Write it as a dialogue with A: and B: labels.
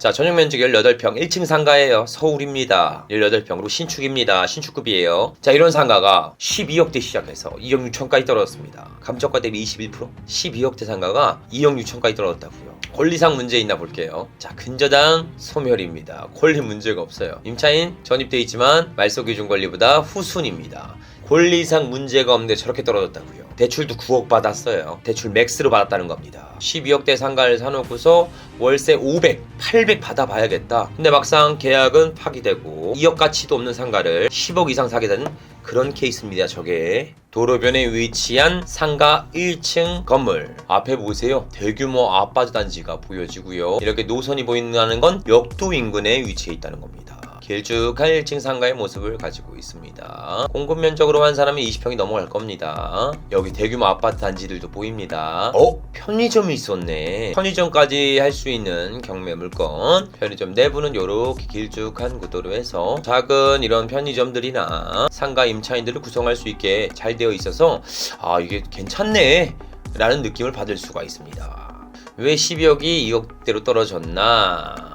A: 자, 전용 면적 18평 1층 상가예요. 서울입니다. 18평으로 신축입니다. 신축급이에요. 자, 이런 상가가 12억대 시작해서 2억 6천까지 떨어졌습니다. 감정가 대비 21%. 12억대 상가가 2억 6천까지 떨어졌다고요. 권리상 문제 있나 볼게요. 자, 근저당 소멸입니다. 권리 문제가 없어요. 임차인 전입돼 있지만 말소 기준 권리보다 후순입니다. 권리상 문제가 없는데 저렇게 떨어졌다고요. 대출도 9억 받았어요. 대출 맥스로 받았다는 겁니다. 12억대 상가를 사놓고서 월세 500, 800 받아봐야겠다. 근데 막상 계약은 파기되고 2억 가치도 없는 상가를 10억 이상 사게 되는 그런 케이스입니다. 저게 도로변에 위치한 상가 1층 건물 앞에 보세요. 대규모 아파트 단지가 보여지고요. 이렇게 노선이 보인다는 건 역도 인근에 위치해 있다는 겁니다. 길쭉한 1층 상가의 모습을 가지고 있습니다. 공급 면적으로 한 사람이 20평이 넘어갈 겁니다. 여기 대규모 아파트 단지들도 보입니다. 어? 편의점이 있었네. 편의점까지 할 수 있는 경매 물건. 편의점 내부는 이렇게 길쭉한 구도로 해서 작은 이런 편의점들이나 상가 임차인들을 구성할 수 있게 잘 되어 있어서 아 이게 괜찮네 라는 느낌을 받을 수가 있습니다. 왜 12억이 2억대로 떨어졌나?